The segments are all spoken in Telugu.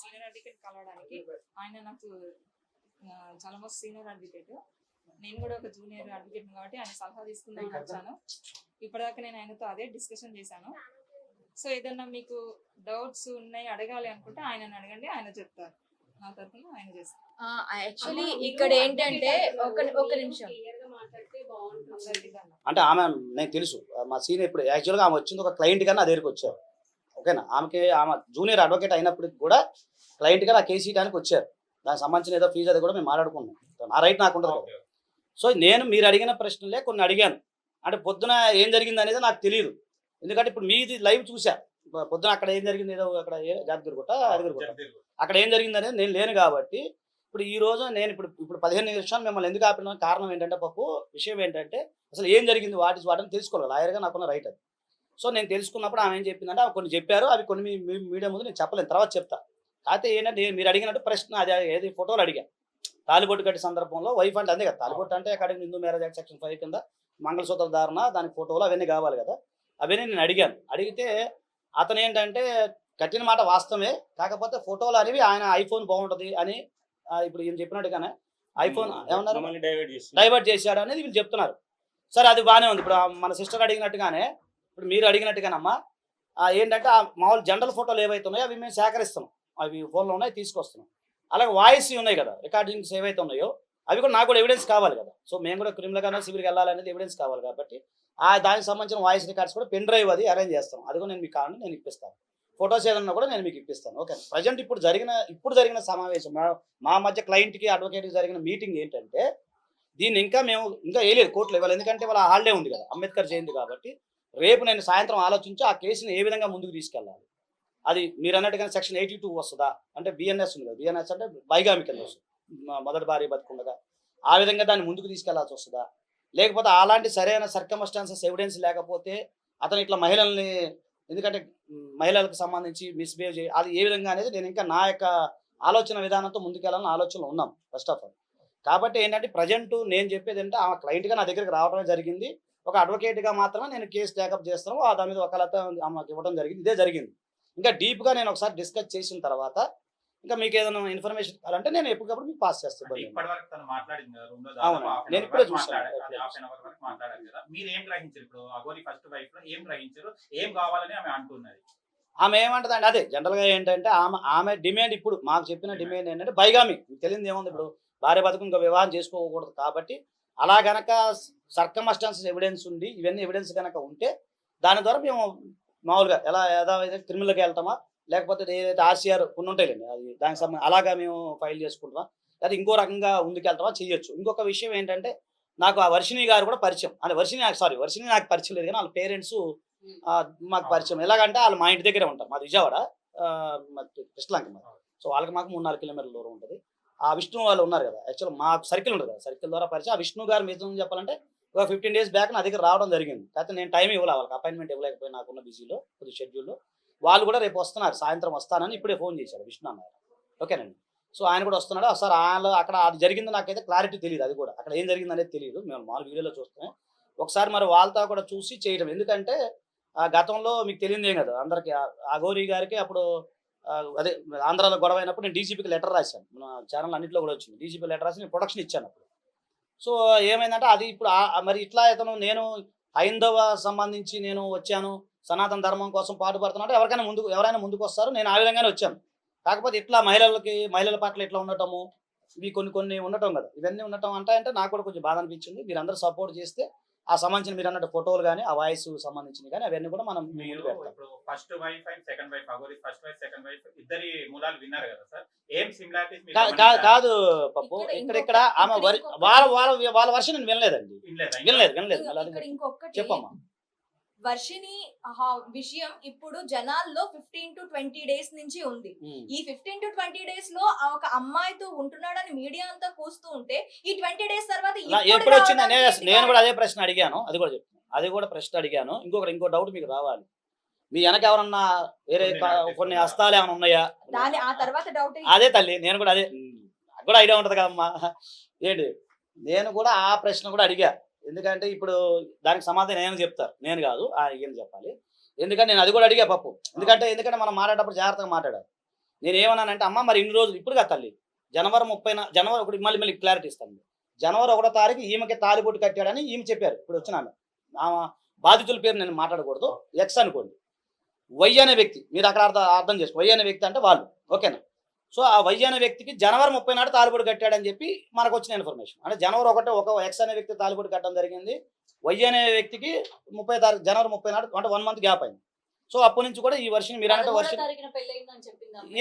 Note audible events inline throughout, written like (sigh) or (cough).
సీనియర్ అడ్వకేట్ కలవడానికి. ఆయన నాకు చాలా మస్తు సీనియర్ అడ్వకేట్ నేను కూడా ఒక జూనియర్ అడ్వకేట్ కాబట్టి ఆయన సలహా తీసుకుందాం వచ్చాను. ఇప్పటిదాకా నేను ఆయనతో అదే డిస్కషన్ చేశాను. సో ఏదన్నా మీకు డౌట్స్ ఉన్నాయి అడగాలి అనుకుంటే ఆయనని అడగండి ఆయన చెప్తారు. నా తరఫున ఆయన చేస్తారు. యాక్చువల్లీ ఇక్కడ ఏంటంటే ఒక ఒక నిమిషం. అంటే ఆమె నేను తెలుసు. మా సీనియర్ ఇప్పుడు యాక్చువల్గా ఆమె వచ్చింది ఒక క్లయింట్గా నా దగ్గరికి వచ్చారు. ఓకేనా? ఆమెకి ఆమె జూనియర్ అడ్వకేట్ అయినప్పటికి కూడా క్లయింట్గా నా కేసు ఇవ్వడానికి వచ్చారు. దానికి సంబంధించిన ఏదో ఫీజు అది కూడా మేము మాట్లాడుకున్నాం నా రైట్ నాకు ఉండదు. సో నేను మీరు అడిగిన ప్రశ్నలే కొన్ని అడిగాను. అంటే పొద్దున ఏం జరిగింది అనేది నాకు తెలియదు ఎందుకంటే ఇప్పుడు మీది లైవ్ చూసా. పొద్దున అక్కడ ఏం జరిగింది? ఏదో అక్కడ జాతగిరి గుట్ట అదిగిరి గుట్ట అక్కడ ఏం జరిగింది అనేది నేను లేను కాబట్టి ఇప్పుడు ఈ రోజు నేను ఇప్పుడు ఇప్పుడు పదిహేను నిమిషాలు మిమ్మల్ని ఎందుకు ఆపిన కారణం ఏంటంటే పప్పు విషయం ఏంటంటే అసలు ఏం జరిగింది? వాటి వాటిని తెలుసుకోవాలి. లాయర్గా నాకున్న రైట్ అది. సో నేను తెలుసుకున్నప్పుడు ఆమె ఏం చెప్పిందంటే అవి కొన్ని చెప్పారు అవి కొన్ని మీడియా ముందు నేను చెప్పలేను తర్వాత చెప్తా. కాకపోతే ఏంటంటే నేను- మీరు అడిగినట్టు ప్రశ్న అది ఏది ఫోటోలు అడిగా. తాలిబొట్టు కట్టే సందర్భంలో వైఫ్ అంటే అంతే కదా తాలిబొట్టు అంటే అక్కడ Hindu marriage act section five కింద మంగళసూత్ర ధారణ దానికి ఫోటోలు అవన్నీ కావాలి కదా. అవన్నీ నేను అడిగాను. అడిగితే అతను ఏంటంటే కట్టిన మాట వాస్తవమే కాకపోతే ఫోటోలు అనేవి ఆయన ఐఫోన్ బాగుంటుంది అని ఇప్పుడు ఈయన చెప్పినట్టుగానే ఐఫోన్ ఏమన్నారు? డైవర్ట్ చేశాడు అనేది వీళ్ళు చెప్తున్నారు. సరే అది బాగానే ఉంది. ఇప్పుడు మన సిస్టర్ అడిగినట్టుగానే ఇప్పుడు మీరు అడిగినట్టుగానమ్మా ఏంటంటే ఆ మామూలు జనరల్ ఫోటోలు ఏవైతే ఉన్నాయో అవి మేము సేకరిస్తున్నాం. అవి ఫోన్లో ఉన్నాయి తీసుకొస్తున్నాం. అలాగే వాయిస్ ఉన్నాయి కదా రికార్డింగ్స్ ఏవైతే ఉన్నాయో అవి కూడా నాకు కూడా ఎవిడెన్స్ కావాలి కదా. సో మేము కూడా క్రిమినల్ గానో సివిల్కి వెళ్ళాలనేది ఎవిడెన్స్ కావాలి కాబట్టి ఆ దానికి సంబంధించిన వాయిస్ రికార్డ్స్ కూడా పెన్ డ్రైవ్ అది అరేంజ్ చేస్తాం. అది కూడా నేను మీకు కావాలని నేను ఇప్పిస్తాను. ఫొటోస్ ఏదన్నా కూడా నేను మీకు ఇప్పిస్తాను. ఓకే. ప్రజెంట్ ఇప్పుడు జరిగిన ఇప్పుడు జరిగిన సమావేశం మా మా మధ్య క్లయింట్కి అడ్వకేట్కి జరిగిన మీటింగ్ ఏంటంటే దీన్ని ఇంకా మేము ఇంకా వేయలేదు కోర్టులో ఇవ్వాలి ఎందుకంటే వాళ్ళ హాలిడే ఉంది కదా అంబేద్కర్ జయంతి కాబట్టి రేపు నేను సాయంత్రం ఆలోచించి ఆ కేసుని ఏ విధంగా ముందుకు తీసుకెళ్ళాలి? అది మీరు అన్నట్టుగా సెక్షన్ ఎయిటీ టూ వస్తుందా? అంటే బిఎన్ఎస్ ఉంది కదా బిఎన్ఎస్ అంటే బైగామి కింద వస్తుంది. మొదటి భార్య బతుకుండగా ఆ విధంగా దాన్ని ముందుకు తీసుకెళ్ళాల్సి వస్తుందా? లేకపోతే అలాంటి సరైన సర్కమస్టాన్సెస్ ఎవిడెన్స్ లేకపోతే అతను ఇట్లా మహిళల్ని ఎందుకంటే మహిళలకు సంబంధించి మిస్బిహేవ్ చేయ అది ఏ విధంగా అనేది నేను ఇంకా నా యొక్క ఆలోచన విధానంతో ముందుకెళ్ళాలని ఆలోచనలో ఉన్నాం ఫస్ట్ ఆఫ్ ఆల్ కాబట్టి ఏంటంటే ప్రజెంట్ నేను చెప్పేది ఏంటంటే ఆ క్లయింట్గా నా దగ్గరికి రావడమే జరిగింది. ఒక అడ్వకేట్గా మాత్రమే నేను కేసు టేకప్ చేస్తాను ఆ దాని మీద ఒకలతో ఆమెకు ఇవ్వడం జరిగింది. ఇదే జరిగింది. ఇంకా డీప్గా నేను ఒకసారి డిస్కస్ చేసిన తర్వాత ఇంకా మీకు ఏదైనా ఇన్ఫర్మేషన్ కావాలంటే నేను ఎప్పటికప్పుడు మీకు పాస్ చేస్తాను అవును. నేను ఇప్పుడే కావాలని ఆమె ఏమంటదండి అదే జనరల్గా ఏంటంటే ఆమె ఆమె డిమాండ్ ఇప్పుడు మాకు చెప్పిన డిమాండ్ ఏంటంటే బైగామి మీకు తెలియదు ఏముంది ఇప్పుడు? భార్య బతుకు ఇంకా వివాహం చేసుకోకూడదు కాబట్టి అలా గనక సర్కమస్టాన్సెస్ ఎవిడెన్స్ ఉండి ఇవన్నీ ఎవిడెన్స్ కనుక ఉంటే దాని ద్వారా మేము మామూలుగా ఎలా ఏదైతే క్రిమినల్కి వెళ్తామా లేకపోతే ఏదైతే ఆర్సీఆర్ కొన్ని ఉంటాయిలేండి అది దానికి సంబంధించి అలాగా మేము ఫైల్ చేసుకుంటామా లేదా ఇంకో రకంగా ముందుకెళ్తామా చేయొచ్చు. ఇంకొక విషయం ఏంటంటే నాకు ఆ వర్షిణి గారు కూడా పరిచయం. అంటే వర్షిణి నాకు సారీ వర్షిణి నాకు పరిచయం లేదు కానీ వాళ్ళ పేరెంట్స్ మాకు పరిచయం. ఎలాగంటే వాళ్ళు మా ఇంటి దగ్గరే ఉంటారు మాది విజయవాడ కృష్ణలంక సో వాళ్ళకి మాకు మూడు నాలుగు కిలోమీటర్ల దూరం ఉంటుంది. ఆ విష్ణు వాళ్ళు ఉన్నారు కదా. యాక్చువల్ మా సర్కిల్ ఉంటుంది కదా. సర్కిల్ ద్వారా పరిచయం. ఆ విష్ణు గారు మీద చెప్పాలంటే ఒక ఫిఫ్టీన్ డేస్ బ్యాక్ నా దగ్గర రావడం జరిగింది. కాకపోతే నేను టైం ఇవ్వాలి వాళ్ళకి. అపాయింట్మెంట్ ఇవ్వలేకపోయి నాకున్న బిజీలో కొద్ది షెడ్యూల్లో వాళ్ళు కూడా రేపు వస్తున్నారు. సాయంత్రం వస్తానని ఇప్పుడే ఫోన్ చేశాడు విష్ణు అన్నారు ఓకేనండి సో ఆయన కూడా వస్తున్నాడు. సార్ ఆయన అక్కడ అది జరిగింది నాకైతే క్లారిటీ తెలియదు. అది కూడా అక్కడ ఏం జరిగింది అనేది తెలియదు. మేము మామూలు వీడియోలో చూస్తున్నాం. ఒకసారి మరి వాళ్ళతో కూడా చూసి చేయడం ఎందుకంటే ఆ గతంలో మీకు తెలియదేం ఏం కదా. అందరికి అగోరి గారికి అప్పుడు అదే ఆంధ్రాలో గొడవ అయినప్పుడు నేను డీజీపీకి లెటర్ రాశాను. మన ఛానల్ అన్నింటిలో కూడా వచ్చింది. డీజీపీ లెటర్ రాసి నేను ప్రొడక్షన్ ఇచ్చాను అప్పుడు. సో ఏమైందంటే అది ఇప్పుడు మరి ఇట్లా ఇతను నేను హైందవ సంబంధించి నేను వచ్చాను. సనాతన ధర్మం కోసం పాటుపడుతున్నట్టు ఎవరికైనా ముందుకు ఎవరైనా ముందుకు వస్తారు. నేను ఆ విధంగానే వచ్చాను. కాకపోతే ఇట్లా మహిళలకి మహిళల పట్ల ఇట్లా ఉండటము? ఇవి కొన్ని కొన్ని ఉండటం కదా. ఇవన్నీ ఉండటం అంటే అంటే నాకు కూడా కొంచెం బాధ అనిపించింది. మీరందరూ సపోర్ట్ చేస్తే ఆ సంబంధించిన మీరు అన్నట్టు ఫోటోలు కానీ ఆ వాయిస్ సంబంధించినవి కానీ అవన్నీ కూడా మనం first wife and second wife Aghori first wife second wife ఇద్దరి మూలాలు విన్నారు కదా సార్? ఏం సిమిలారిటీస్ కాదు పప్పు. ఇక్కడ ఇక్కడ ఇంకొక- ఇక్కడ ఆమె వాళ్ళ వాళ్ళ వాళ్ళ వర్షం నేను వినలేదండి. వినలేదు? వినలేదు ఇంకొకటి చెప్పమ్మా. వర్షిని ఆహా విషయం ఇప్పుడు జనాల్లో ఫిఫ్టీన్ టు ట్వంటీ డేస్ నుంచి ఉంది. ఈ ఫిఫ్టీన్ టు ట్వంటీ డేస్లో ఒక అమ్మాయితో ఉంటున్నాడని మీడియా అంతా కూస్తూ ఉంటే ఈ ట్వంటీ డేస్ తర్వాత ఎప్పుడు వచ్చింది? నేను కూడా? అదే ప్రశ్న అడిగాను. అది కూడా చెప్తాను అది కూడా ప్రశ్న అడిగాను. ఇంకొకటి ఇంకో డౌట్ మీకు రావాలి. మీ వెనక ఎవరన్నా వేరే కొన్ని? హస్తాలు ఏమైనా ఉన్నాయా? దాని ఆ తర్వాత డౌట్ అదే తల్లి నేను కూడా అదే. నాకు కూడా ఐడియా ఉంటది కదమ్మా. ఏంటి? నేను కూడా ఆ ప్రశ్న కూడా అడిగా. ఎందుకంటే ఇప్పుడు దానికి సమాధానం నేను చెప్తారు? నేను కాదు ఆయన చెప్పాలి? ఎందుకంటే నేను అది కూడా అడిగా పప్పు. ఎందుకంటే ఎందుకంటే మనం మాట్లాడేటప్పుడు జాగ్రత్తగా మాట్లాడాలి. నేను ఏమన్నానంటే అమ్మ మరి ఇన్ని రోజులు ఇప్పుడు కదా తల్లి జనవరి ముప్పై జనవరి ఒకటి మళ్ళీ మళ్ళీ క్లారిటీ ఇస్తాను జనవరి ఒకటో తారీఖు ఈమెకి తాలిబొట్టు కట్టాడని ఈమె చెప్పారు. ఇప్పుడు వచ్చిన ఆమె. బాధితుల పేరు నేను మాట్లాడకూడదు. ఎక్స్ అనుకోండి. వై అనే వ్యక్తి మీరు అక్కడ అర్థం అర్థం చేసుకో. వై అనే వ్యక్తి అంటే వాళ్ళు. ఓకేనా? సో ఆ వై అనే వ్యక్తికి జనవరి ముప్పై నాడు తాలిబొట్టు కట్టాడని చెప్పి మనకు వచ్చిన ఇన్ఫర్మేషన్. అంటే జనవరి ఒకటే ఒక ఎక్స్ అనే వ్యక్తి తాలిబొట్టు కట్టడం జరిగింది. వై అనే వ్యక్తికి ముప్పై తారీఖు జనవరి ముప్పై నాడు అంటే వన్ మంత్ గ్యాప్ అయింది. సో అప్పటి నుంచి కూడా ఈ వర్షం మీరు పదమూడో వర్షం.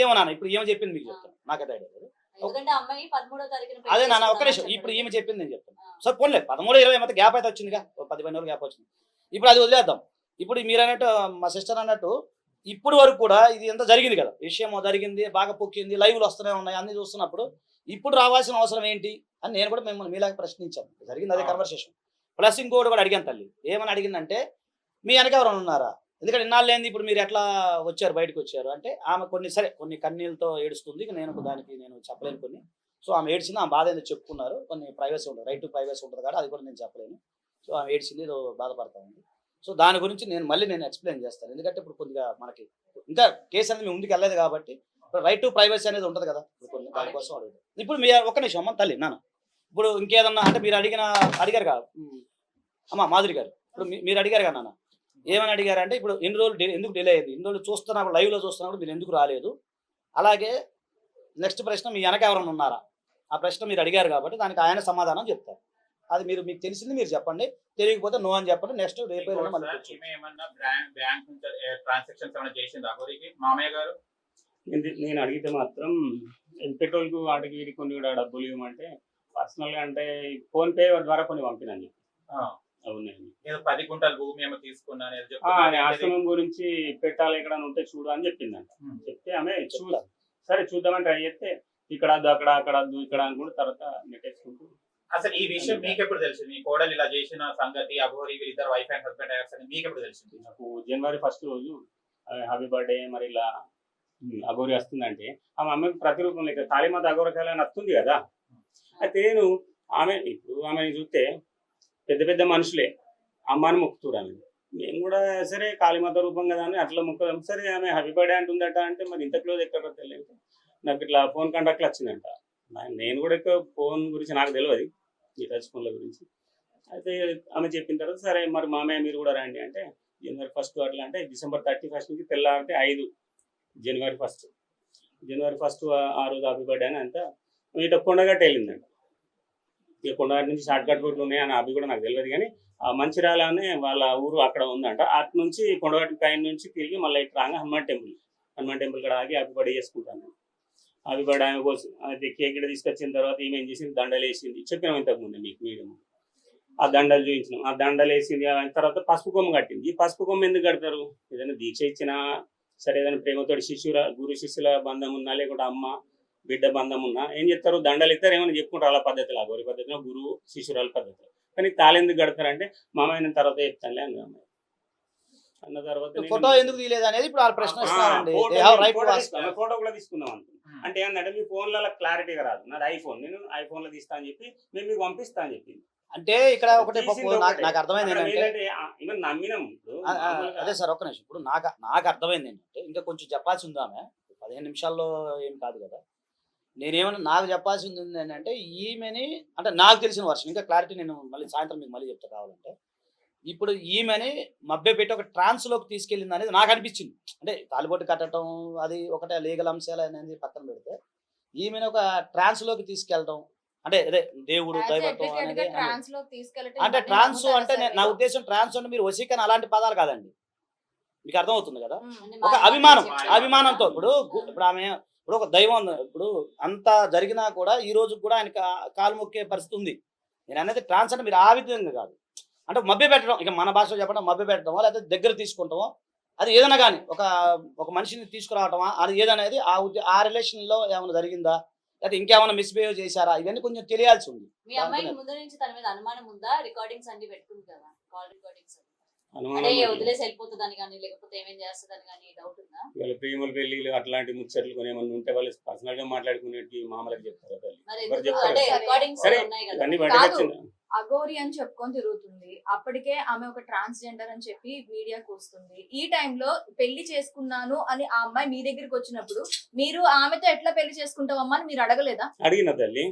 ఏమన్నా ఇప్పుడు ఏమో చెప్పింది మీకు చెప్తాను. నాకైతే ఐడియా లేదు. అదే నాన్న ఒక్క నిమిషం. ఇప్పుడు. ఈమె చెప్పింది నేను చెప్తాను. సో పోన్లే పదమూడు ఇరవై మధ్య గ్యాప్ అయితే వచ్చిందిగా. పది రోజులు గ్యాప్ వచ్చింది. ఇప్పుడు అది వదిలేద్దాం. ఇప్పుడు మీరు అన్నట్టు మా సిస్టర్ అన్నట్టు ఇప్పుడు వరకు కూడా ఇది ఎంత జరిగింది కదా? విషయం జరిగింది బాగా పొక్కింది లైవ్లు వస్తూనే ఉన్నాయి అన్ని చూస్తున్నప్పుడు ఇప్పుడు రావాల్సిన అవసరం ఏంటి అని నేను కూడా మిమ్మల్ని మీలాగా ప్రశ్నించాను. జరిగింది అదే. కన్వర్సేషన్ ప్లస్ ఇంకోటి కూడా అడిగాను తల్లి. ఏమని అడిగిందంటే మీ వెనక ఎవరైనా ఉన్నారా? ఎందుకంటే ఇన్నాళ్ళు ఏంది ఇప్పుడు మీరు ఎట్లా వచ్చారు బయటకు వచ్చారు? అంటే ఆమె కొన్ని సరే కొన్ని కన్నీళ్ళతో ఏడుస్తుంది ఇక నేను దానికి నేను చెప్పలేను కొన్ని. సో ఆమె ఏడ్చింది ఆమె బాధ ఏందో చెప్పుకున్నారు. కొన్ని ప్రైవసీ ఉంటుంది రైట్ టు ప్రైవసీ ఉంటుంది కాబట్టి అది కూడా నేను చెప్పలేను. సో ఆమె ఏడ్చింది ఏదో బాధపడతా ఉంది. సో దాని గురించి నేను మళ్ళీ నేను ఎక్స్ప్లెయిన్ చేస్తాను. ఎందుకంటే ఇప్పుడు కొద్దిగా మనకి ఇంకా కేసు అనేది ముందుకు వెళ్ళలేదు కాబట్టి రైట్ టు ప్రైవసీ అనేది ఉంటుంది కదా ఇప్పుడు కొన్ని దానికోసం అడుగుతాను ఇప్పుడు మీ ఒక్క నిమిషం అమ్మ తల్లి నాన్న. ఇప్పుడు ఇంకేదన్నా అంటే మీరు అడిగిన అడిగారు కదా అమ్మ మాధురి గారు. ఇప్పుడు మీరు అడిగారు కదా నాన్న. ఏమని అడిగారంటే ఇప్పుడు ఎన్ని రోజులు డి- ఎందుకు డిలే అయింది? ఎన్ని రోజులు చూస్తున్నప్పుడు లైవ్లో చూస్తున్నప్పుడు మీరు ఎందుకు రాలేదు? అలాగే నెక్స్ట్ ప్రశ్న మీ వెనక ఎవరైనా ఉన్నారా? ఆ ప్రశ్న మీరు అడిగారు కాబట్టి దానికి ఆయన సమాధానం చెప్తారు. అది మీరు మీకు తెలిసింది మీరు చెప్పండి. తెలియకపోతే నో అని చెప్పండి. నెక్స్ట్ రేపు నేను అడిగితే మాత్రం పెట్రోల్కు వాటికి వీటికి కొన్ని కూడా డబ్బులు ఇవ్వమంటే పర్సనల్గా అంటే ఫోన్ పే ద్వారా కొన్ని పంపినాను అవునండి పది గుంటల భూమి ఏమో ఆశ్రమం గురించి పెట్టాలి ఎక్కడ ఉంటే చూడు అని చెప్పిందంట. చెప్తే ఆమె చూ చెప్తా. సరే చూద్దామని ట్రై చేస్తే ఇక్కడ అక్కడ అక్కడ ఇక్కడ అనుకుంటూ తర్వాత నెట్టేసుకుంటూ అసలు ఈ విషయం మీకు ఎప్పుడు తెలిసింది? మీ కోడలు ఇలా చేసిన సంగతి అఘోరి వీళ్ళిద్దరు వైఫ్ అండ్ హస్బెండ్ అయ్యారు అని మీకు ఎప్పుడు తెలిసింది? నాకు జనవరి ఫస్ట్ రోజు హ్యాపీ బర్త్డే మరి ఇలా అఘోరి వస్తుందంటే ఆమె అమ్మకి ప్రతిరూపం లేక కాళీమాత అఘోరకాయలు అని వస్తుంది కదా. అయితే నేను ఆమె ఇప్పుడు ఆమెను చూస్తే పెద్ద పెద్ద మనుషులే. అమ్మాని మొక్కుతుడు ఆమె మేము కూడా సరే కాళీమాత రూపం కదా అని అట్లా మొక్కదాం సరే ఆమె హ్యాపీ బర్త్డే అంటుందట అంటే మరి ఇంత క్లోజ్ ఎక్కడ తెలియదు నాకు ఇట్లా ఫోన్ కాంటాక్ట్లు వచ్చిందంట. నేను కూడా ఎక్కువ ఫోన్ గురించి నాకు తెలియదు. ఈ టచ్ ఫోన్ల గురించి. అయితే ఆమె చెప్పిన తర్వాత సరే మరి మామయ్య మీరు కూడా రండి. అంటే జనవరి ఫస్ట్ అట్లా అంటే డిసెంబర్ థర్టీ ఫస్ట్ నుంచి తెల్లారంటే ఐదు జనవరి ఫస్ట్. జనవరి ఫస్ట్ ఆ రోజు హ్యాపీ బర్త్డే అని అంతా ఇట కొండగట్ట వెళ్ళిందంట. ఇక కొండగట్ట నుంచి షార్ట్ కట్ రోడ్లు ఉన్నాయి అని అవి కూడా నాకు తెలియదు కానీ ఆ మంచిర్యాలనే వాళ్ళ ఊరు అక్కడ ఉందంట. అటు నుంచి కొండగట్ట పైన నుంచి తిరిగి మళ్ళీ ఇటు రాగా హనుమాన్ టెంపుల్ హనుమాన్ టెంపుల్ కూడా ఆగి హ్యాపీ బర్త్డే చేసుకుంటాను అది కూడా ఆమె కోసం అది కేక్ ఇక్కడ తీసుకొచ్చిన తర్వాత ఈమె ఏం చేసింది? దండలు వేసింది. చెప్పినాం మీకు మీడియం ఆ దండలు చూపించినాం. ఆ దండలు వేసింది తర్వాత పసుపు కొమ్మ కట్టింది. ఈ పసుపు కొమ్మ ఎందుకు కడతారు? ఏదైనా దీక్ష ఇచ్చినా సరే ఏదైనా ప్రేమతోటి శిష్యుల గురు శిష్యుల బంధం ఉన్నా లేకుంటే అమ్మ బిడ్డ బంధం ఉన్నా ఏం చెప్తారు? దండలు ఇస్తారు ఏమైనా చెప్పుకుంటారు? అలా పద్ధతిలో గౌరీ పద్ధతిలో గురువు శిష్యురాల పద్ధతిలో. కానీ తాళెందుకు కడతారంటే మామయ్య తర్వాత చెప్తానులే అన్నది అమ్మాయి అన్న తర్వాత ఫోటో ఎందుకు తీయలేదు అనేది ఇప్పుడు వాళ్ళు ప్రశ్న ఫోటో కూడా తీసుకుందాం అనుకున్నాం. అంటే ఏంటంటే మీ ఫోన్లలో క్లారిటీగా రాదు. నాది ఐఫోన్. నేను ఐఫోన్లో తీస్తా అని చెప్పి మేము మీకు పంపిస్తా అని చెప్పి అంటే ఇక్కడ ఒకటే నాకు నాకు అర్థమైంది ఏంటంటే అదే సార్ ఒక్క నిమిషం. ఇప్పుడు నాకు నాకు అర్థమైంది ఏంటంటే ఇంకా కొంచెం చెప్పాల్సి ఉంది ఆమె. పదిహేను నిమిషాల్లో ఏం కాదు కదా. నేనేమన్నా నాకు చెప్పాల్సింది ఉంది ఏంటంటే ఈమెని అంటే నాకు తెలిసిన వర్షం. ఇంకా క్లారిటీ నేను మళ్ళీ సాయంత్రం మీకు మళ్ళీ చెప్తా కావాలంటే. ఇప్పుడు ఈమెని మభ్య పెట్టి ఒక ట్రాన్స్లోకి తీసుకెళ్ళింది అనేది నాకు అనిపించింది అంటే తాలిబొట్టు కట్టడం అది ఒకటే లీగల్ అంశాలు అనేది పక్కన పెడితే ఈమెను ఒక ట్రాన్స్లోకి తీసుకెళ్ళడం అంటే అదే దేవుడు దైవత్వం అనేది అంటే ట్రాన్స్ అంటే నా? ఉద్దేశం ట్రాన్స్ అంటే మీరు వసీకరణ అలాంటి పదాలు కాదండి మీకు అర్థమవుతుంది కదా. ఒక అభిమానం అభిమానంతో ఇప్పుడు ఇప్పుడు ఆమె ఇప్పుడు ఒక దైవం. ఇప్పుడు అంత జరిగినా కూడా ఈ రోజు కూడా ఆయన కాలు మొక్కే పరిస్థితి ఉంది నేను అనేది ట్రాన్స్ అంటే మీరు ఆ విధంగా కాదు అంటే మభ్య పెట్టడం ఇక మన భాషలో చెప్పడం మభ్య పెట్టడమో లేకపోతే దగ్గర తీసుకుంటామో? అది ఏదైనా కానీ ఒక ఒక మనిషిని తీసుకురావటమా? అది ఏదనేది ఆ ఉద్య ఆ రిలేషన్లో ఏమైనా జరిగిందా? లేకపోతే ఇంకేమైనా మిస్బిహేవ్ చేశారా? ఇవన్నీ కొంచెం తెలియాల్సి ఉంది. మీ అమ్మాయికి ముందు నుంచి తన మీద అనుమానం ఉందా? రికార్డింగ్స్ అన్ని పెట్టుకుంది కదా కాల్ రికార్డింగ్స్ ప్రేమల పెళ్ళిలు అట్లాంటి ముచ్చట్లు కొని ఏమన్నా ఉంటే వాళ్ళు పర్సనల్గా మాట్లాడుకునేటి మామూలుగా చెప్తారు సరే, ఇవన్నీ అగోరి అని చెప్పుకొని తిరుగుతుంది. అప్పటికే ఆమె ఒక ట్రాన్స్జెండర్ అని చెప్పి మీడియాకు వస్తుంది. ఈ టైంలో పెళ్ళి చేసుకున్నాను అని ఆ అమ్మాయి మీ దగ్గరికి వచ్చినప్పుడు మీరు ఆమెతో ఎట్లా పెళ్ళి చేసుకుంటావమ్మా అని మీరు అడగలేదా? అడిగిన తల్లి.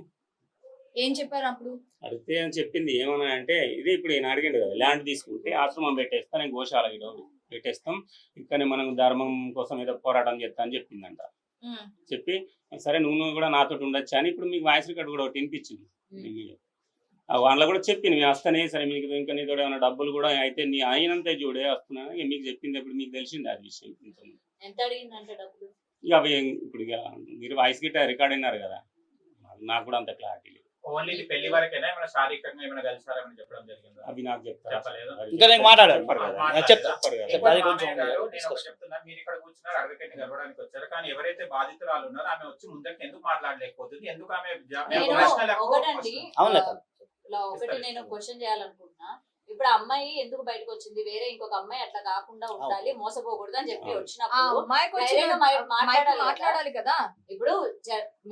ఏం చెప్పారు అప్పుడు? అడిగితే అని చెప్పింది? ఏమన్నా అంటే ఇదే ఇప్పుడు ఈయన అడిగిండు కదా ల్యాండ్ తీసుకుంటే ఆశ్రమం పెట్టేస్తా నేను గోశాల ఈడ పెట్టేస్తాం ఇక్కడనే మనం ధర్మం కోసం ఏదో పోరాటం చేస్తా అని చెప్పిందంట. చెప్పి సరే నువ్వు కూడా నాతో ఉండొచ్చు అని ఇప్పుడు మీకు వాయిస్ రికార్డ్ కూడా ఒకటి వినిపించింది వాళ్ళ కూడా చెప్పింది మేము వస్తానే సరే మీకు ఇంకా నీతో ఏమైనా డబ్బులు కూడా అయితే నీ అయినంతే చూడే వస్తున్నాను ఇక మీకు చెప్పింది ఇప్పుడు మీకు తెలిసింది అది విషయం కొంచెం. ఎంత అడిగిందంటే డబ్బులు? ఇక అవి ఇప్పుడు ఇక మీరు వాయిస్ గిట్ట రికార్డ్ అయినారు కదా నాకు కూడా అంత క్లారిటీ లేదు. ఓన్లీ పెళ్ళి వరకేనా? ఏమైనా శారీరకంగా ఏమైనా కలిసారని చెప్పడం జరిగిందా? అవి నాకు చెప్పలేదు. ఇంకా నేను. మాట్లాడాలి. చెప్తున్నా మీరు ఇక్కడ కూర్చున్నారు అడ్వకేట్ గడవడానికి వచ్చారు. కానీ ఎవరైతే బాధితురాలు ఉన్నారో ఆమె వచ్చి ముందరికి ఎందుకు మాట్లాడలేకపోతుంది? ఎందుకు ఆమె ఒకటి నేను క్వశ్చన్ చేయాలనుకుంటున్నా. ఇప్పుడు అమ్మాయి ఎందుకు బయటకు వచ్చింది? వేరే ఇంకొక అమ్మాయి అట్లా కాకుండా ఉండాలి మోసపోకూడదు అని చెప్పి వచ్చినప్పుడు మాట్లాడాలి కదా. మాట్లాడాలి కదా. ఇప్పుడు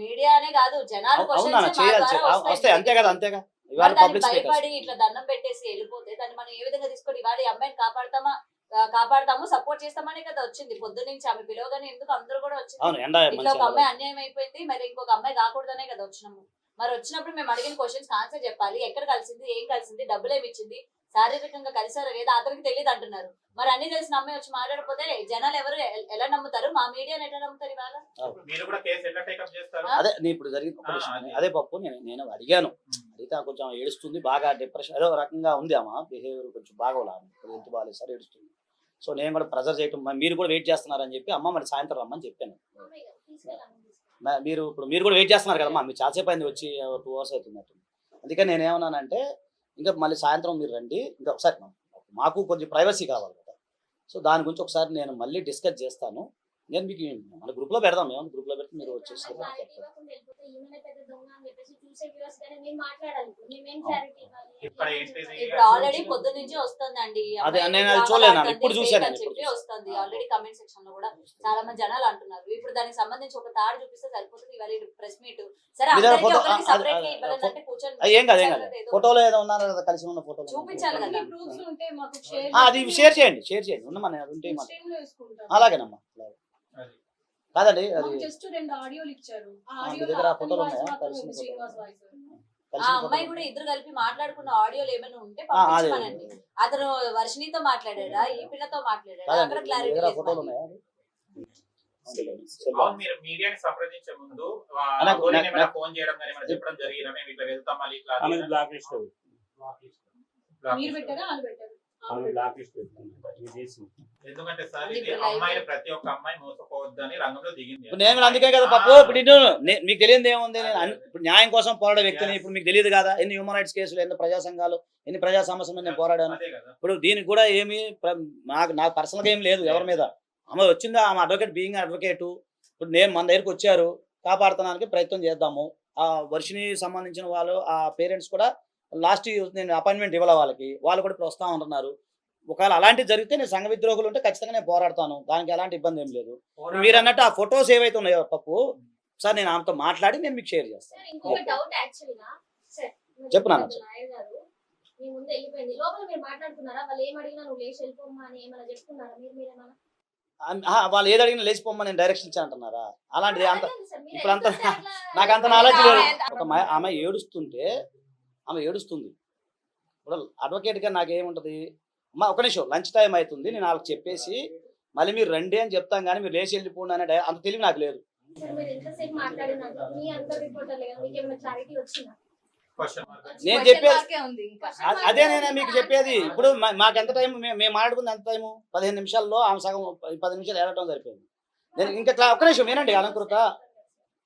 మీడియానే కాదు జనాలు. వస్తాయి. అంతే కదా భయపడి ఇట్లా దండం పెట్టేసి వెళ్ళిపోతే దాన్ని మనం ఏ విధంగా తీసుకొని ఇవాళ ఈ అమ్మాయిని కాపాడతామా? కాపాడతాము సపోర్ట్ చేస్తామనే కదా వచ్చింది. పొద్దు నుంచి ఆమె పిలవగానే ఎందుకు అందరూ కూడా వచ్చింది? ఇట్లా ఒక అమ్మాయి అన్యాయం అయిపోయింది. మరి ఇంకొక అమ్మాయి కాకూడదనే కదా వచ్చినాము. మరి వచ్చినప్పుడు మేము అడిగిన క్వశ్చన్స్ ఆన్సర్ చెప్పాలి. ఎక్కడ కలిసింది? ఏం కలిసింది? డబ్బులు ఏమి ఇచ్చింది? శారీరకంగా కలిసారో లేదా అతనికి తెలియదు అంటున్నారు. మరి అన్ని తెలిసిన అమ్మాయి వచ్చి మాట్లాడకపోతే జనాలు ఎవరు ఎలా నమ్ముతారు? మా మీడియాని ఎట్లా నమ్ముతారు ఇవాళ? మీరు కూడా కేసు ఎట్లా టేకప్ చేస్తారు? ఆ? అదే నేను ఇప్పుడు జరిగింది. అదే. పప్పు నేను నేను అడిగాను. అడిగితే కొంచెం ఏడుస్తుంది బాగా డిప్రెషన్ ఏదో రకంగా ఉంది ఆమె. బిహేవియర్ కొంచెం బాగోలా ఎంత బాగాలేదు సార్ ఏడుస్తుంది. సో నేను కూడా ప్రెజర్ చేయటం మరి మీరు కూడా వెయిట్ చేస్తున్నారని చెప్పి అమ్మ మరి సాయంత్రం రమ్మని చెప్పాను. మీరు ఇప్పుడు మీరు కూడా వెయిట్ చేస్తున్నారు కదమ్మా. మీరు చాలాసేపు అయింది వచ్చి టూ అవర్స్ అవుతున్నట్టు. అందుకని నేను ఏమన్నానంటే ఇంకా మళ్ళీ సాయంత్రం మీరు రండి. ఇంకా ఒకసారి మాకు కొంచెం ప్రైవసీ కావాలి కదా. సో దాని గురించి ఒకసారి నేను మళ్ళీ డిస్కస్ చేస్తాను. నేను మీకు మన గ్రూప్లో పెడదాం మేము గ్రూప్లో పెడితే మీరు వచ్చేసి ఇప్పుడు ఆల్రెడీ పొద్దు నుంచి వస్తుందండి. ఈ అదే, అమ్మాయి నేను అది drama చూడలేను, ఆడుతుంది, ఇప్పుడు చూశాను. వస్తుంది. ఆల్రెడీ కమెంట్ సెక్షన్లో కూడా చాలా మంది జనాలు అంటున్నారు. ఇప్పుడు దానికి సంబంధించి ఒక తాడు చూపిస్తే సరిపోతుంది ఇవాళ ప్రెస్ మీట్ సరే ఫోటో- ఏం కాదు ఏం కాదు. ఫోటోలో ఏదో ఉన్నారు కదా కలిసి ఉన్న ఫోటోలు చూపించాలి కదా. అది షేర్ చేయండి షేర్ చేయండి. ఉన్నమని అది ఉంటే. అలాగేనమ్మా. అలాగే. కాదండి అది జస్ట్ రెండు ఆడియోలు ఇచ్చారు. ఆ ఆ, మీ ఆడియోలో దగ్గర ఫోటోలు ఉన్నాయా? శ్రీనివాస్ voice. ఆ అమ్మాయి కూడా ఇద్దరు కలిపి మాట్లాడుకున్న ఆడియోలు ఏమైనా ఉంటే పంపించమనండి. అతను వర్షినితో మాట్లాడాడా? ఈ పిల్లతో మాట్లాడాడా? అక్కడ క్లారిటీ ఫోటోలు. ఉన్నాయా? మీరు మీడియాని సంప్రదించే ముందు ఫోన్ చేయడం కానీ ఏమైనా చెప్పడం మేము ఇట్లా వెళ్తాం మళ్ళీ ఇట్లా బ్లాక్ లిస్ట్ బ్లాక్ లిస్ట్. ఎందుకంటే సార్ అది ఇది ఇప్పుడు live అమ్మాయిలు ప్రతి ఒక్క అమ్మాయి మోసపోవద్దని రంగంలో దిగింది ఇప్పుడు నేను కూడా అందుకే కదా పప్పు ఇప్పుడు ఇటు మీకు తెలియదు ఏముంది? నేను ఇప్పుడు న్యాయం కోసం పోరాడే వ్యక్తిని ఇప్పుడు మీకు తెలియదు కదా? ఎన్ని హ్యూమన్ రైట్స్ కేసులు ఎన్ని ప్రజా సంఘాలు ఎన్ని ప్రజా సమస్యల మీద నేను పోరాడాను. ఇప్పుడు దీనికి కూడా ఏమి నాకు నాకు పర్సనల్గా ఏం లేదు ఎవరి మీద. ఆమె వచ్చిందా? ఆమె అడ్వకేట్ బీయింగ్ అడ్వకేటు ఇప్పుడు నేను మన దగ్గరికి వచ్చారు. కాపాడుతానికి ప్రయత్నం చేద్దాము. ఆ వర్షిని సంబంధించిన వాళ్ళు ఆ పేరెంట్స్ కూడా లాస్ట్ నేను అపాయింట్మెంట్ ఇవ్వాలి వాళ్ళకి? వాళ్ళు కూడా ఇప్పుడు వస్తా ఉంటున్నారు. ఒకవేళ అలాంటివి జరిగితే నేను సంఘ విద్రోహులు ఉంటే ఖచ్చితంగా నేను పోరాడతాను. దానికి ఎలాంటి ఇబ్బంది ఏం లేదు. మీరు అన్నట్టు ఆ ఫొటోస్ ఏవైతే ఉన్నాయో పప్పు సార్ నేను ఆమెతో మాట్లాడి నేను మీకు షేర్ చేస్తాను. చెప్పు నాన్న. వాళ్ళు ఏది అడిగినా లేచిపోమ్మని నేను డైరెక్షన్ ఇచ్చాను అంటున్నారా? అలాంటిది అంత ఇప్పుడు అంత (laughs) నాకు అంత నాలెడ్జ్ లేదు. ఆమె- ఒక ఆమె ఏడుస్తుంటే ఆమె ఏడుస్తుంది. ఇప్పుడు అడ్వకేట్గా నాకేముంటుంది అమ్మా ఒక నిమిషం లంచ్ టైం అవుతుంది నేను వాళ్ళకి చెప్పేసి మళ్ళీ మీరు రండి అని చెప్తాం కానీ మీరు లేచి వెళ్ళిపోండి అనే అంత తెలివి నాకు లేదు. మీ నేను చెప్పేది అదే నేను మీకు చెప్పేది. ఇప్పుడు మా- మాకు ఎంత టైం మేము మేము మాట్లాడుకుంది ఎంత టైము? పదిహేను నిమిషాల్లో ఆమె సగం పది నిమిషాలు ఏడటం సరిపోయింది. నేను ఇంకా ఒక్క నిమిషం వినండి అలంకృత.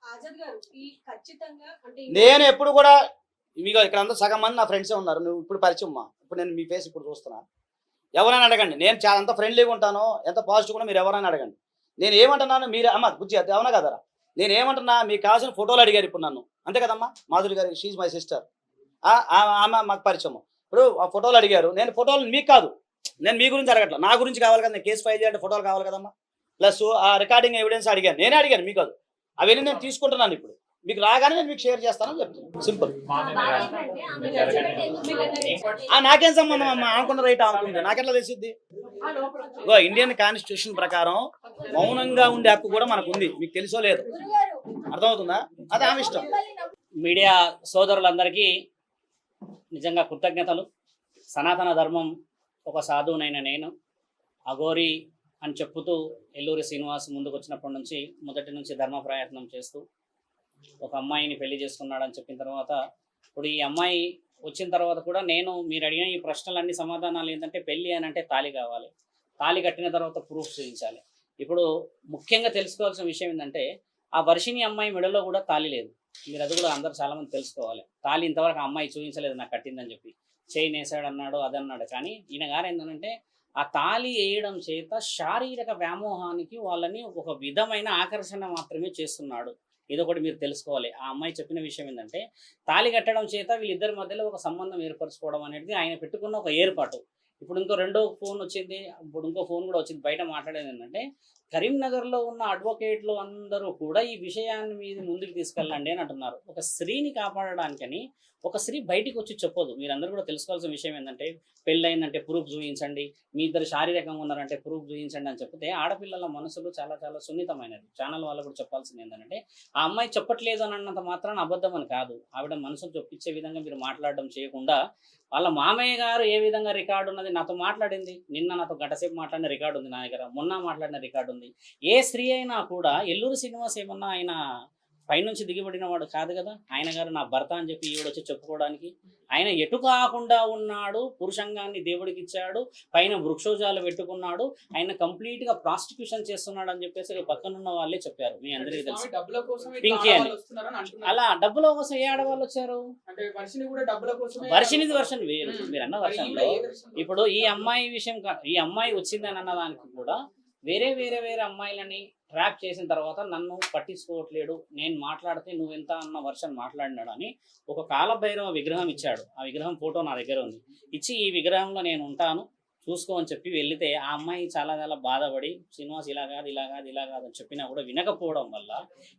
ఆజాద్ గారు ఈ ఖచ్చితంగా అంటే నేను ఎప్పుడు కూడా మీకు ఇక్కడ అంతా సగం మంది నా ఫ్రెండ్సే ఉన్నారు. నువ్వు ఇప్పుడు పరిచయం అమ్మా ఇప్పుడు నేను మీ ఫేస్ ఇప్పుడు చూస్తున్నా. ఎవరైనా అడగండి. నేను చాలా ఎంత ఫ్రెండ్లీగా ఉంటాను ఎంత పాజిటివ్ కూడా మీరు ఎవరైనా అడగండి. నేను ఏమంటున్నాను మీరు అమ్మ బుజ్జి అది అవునా కదరా నేను ఏమంటున్నా మీకు కావాల్సిన ఫోటోలు అడిగారు ఇప్పుడు నన్ను. అంతే కదమ్మా? మాధురి గారు షీజ్ మై సిస్టర్ ఆమె మాకు పరిచయం ఇప్పుడు ఆ ఫోటోలు అడిగారు. నేను ఫోటోలు మీకు కాదు. నేను మీ గురించి అడగట్లా. నా గురించి కావాలి కదా నేను కేసు ఫైల్ చేయాలంటే ఫోటోలు కావాలి కదమ్మా. ప్లస్ ఆ రికార్డింగ్ ఎవిడెన్స్ అడిగాను. నేనే అడిగాను మీకు కాదు. అవన్నీ నేను తీసుకుంటున్నాను ఇప్పుడు. మీకు రాగానే నేను మీకు షేర్ చేస్తానని చెప్తున్నాను. సింపుల్. ఆ నాకేం సంబంధం అమ్మా? అనుకున్న రైట్ అనుకుంది నాకెట్లా తెలిసిద్ది? ఇండియన్ కాన్స్టిట్యూషన్ ప్రకారం మౌనంగా ఉండే హక్కు కూడా మనకు ఉంది మీకు తెలుసో లేదు? అర్థమవుతుందా? అది ఆమె ఇష్టం. మీడియా సోదరులందరికీ నిజంగా కృతజ్ఞతలు. సనాతన ధర్మం ఒక సాధువునైన నేను. అఘోరి అని చెప్పుతూ ఎల్లూరి శ్రీనివాస్ ముందుకు వచ్చినప్పటి నుంచి మొదటి నుంచి ధర్మ ప్రయత్నం చేస్తూ ఒక అమ్మాయిని పెళ్ళి చేసుకున్నాడని చెప్పిన తర్వాత ఇప్పుడు ఈ అమ్మాయి వచ్చిన తర్వాత కూడా నేను మీరు అడిగిన ఈ ప్రశ్నలన్నీ సమాధానాలు ఏంటంటే పెళ్ళి అని అంటే తాళి కావాలి. తాళి కట్టిన తర్వాత ప్రూఫ్ చూపించాలి. ఇప్పుడు ముఖ్యంగా తెలుసుకోవాల్సిన విషయం ఏంటంటే ఆ వర్షిని అమ్మాయి మెడలో కూడా తాళి లేదు. మీరు అది కూడా అందరూ చాలా మంది తెలుసుకోవాలి. తాళి ఇంతవరకు ఆ అమ్మాయి చూపించలేదు నాకు కట్టిందని చెప్పి. చేయి నేసాడు అన్నాడు అదన్నాడు. కానీ ఈయన గారు ఏంటంటే ఆ తాళి వేయడం చేత శారీరక వ్యామోహానికి వాళ్ళని ఒక విధమైన ఆకర్షణ మాత్రమే చేస్తున్నాడు. ఇదొకటి మీరు తెలుసుకోవాలి. ఆ అమ్మాయి చెప్పిన విషయం ఏంటంటే తాళి కట్టడం చేత వీళ్ళిద్దరి మధ్యలో ఒక సంబంధం ఏర్పరచుకోవడం అనేది ఆయన పెట్టుకున్న ఒక ఏర్పాటు. ఇప్పుడు ఇంకో రెండో ఫోన్ వచ్చింది ఇప్పుడు ఇంకో ఫోన్ కూడా వచ్చింది. బయట మాట్లాడేది ఏంటంటే కరీంనగర్లో ఉన్న అడ్వకేట్లు అందరూ కూడా ఈ విషయాన్ని మీద ముందుకు తీసుకెళ్ళండి అని అంటున్నారు. ఒక స్త్రీని కాపాడడానికని ఒక స్త్రీ బయటికి వచ్చి చెప్పదు మీరందరూ కూడా తెలుసుకోవాల్సిన విషయం ఏంటంటే పెళ్ళయిందంటే ప్రూఫ్ చూపించండి మీ ఇద్దరు శారీరకంగా ఉన్నారంటే ప్రూఫ్ చూపించండి అని చెప్తే ఆడపిల్లల మనసులు చాలా చాలా సున్నితమైనది ఛానల్ వాళ్ళు కూడా చెప్పాల్సింది ఏంటంటే ఆ అమ్మాయి చెప్పట్లేదు అని అన్నంత మాత్రాన అబద్ధం అని కాదు. ఆవిడ మనసును చొప్పించే విధంగా మీరు మాట్లాడడం చేయకుండా వాళ్ళ మామయ్య గారు ఏ విధంగా రికార్డు ఉన్నది నాతో మాట్లాడింది. నిన్న నాతో గంటసేపు మాట్లాడిన రికార్డు ఉంది నా దగ్గర మొన్న మాట్లాడిన రికార్డు ఉంది. ఏ స్త్రీ అయినా కూడా ఎల్లూరు శ్రీనివాస్ ఏమన్నా ఆయన పైనుంచి దిగిబడిన వాడు కాదు కదా. ఆయన గారు నా భర్త అని చెప్పి ఈవిడ వచ్చి చెప్పుకోవడానికి. ఆయన ఎటు కాకుండా ఉన్నాడు పురుషంగాన్ని దేవుడికి ఇచ్చాడు పైన వృక్షోజాలు పెట్టుకున్నాడు ఆయన కంప్లీట్గా ప్రాస్టిట్యూషన్ చేస్తున్నాడు అని చెప్పేసి పక్కనున్న వాళ్ళే చెప్పారు. మీ అందరికీ తెలుసు. పింకీ అని. అలా డబ్బుల కోసం ఏ ఆడవాళ్ళు వచ్చారు? వర్షిని వర్షనిది వర్షన్ వేరు మీరు అన్న వర్షన్లో ఇప్పుడు ఈ అమ్మాయి విషయం ఈ అమ్మాయి వచ్చిందని అన్న దానికి కూడా వేరే వేరే వేరే అమ్మాయిలని ట్రాప్ చేసిన తర్వాత నన్ను పట్టించుకోవట్లేడు నేను మాట్లాడితే నువ్వెంత అన్న వర్షన్ మాట్లాడినాడు అని ఒక కాలభైరవ విగ్రహం ఇచ్చాడు. ఆ విగ్రహం ఫోటో నా దగ్గర ఉంది. ఇచ్చి ఈ విగ్రహంలో నేను ఉంటాను చూసుకో అని చెప్పి వెళితే ఆ అమ్మాయి చాలా చాలా బాధపడి శ్రీనివాస్ ఇలా కాదు ఇలా కాదు ఇలా కాదు అని చెప్పినా కూడా వినకపోవడం వల్ల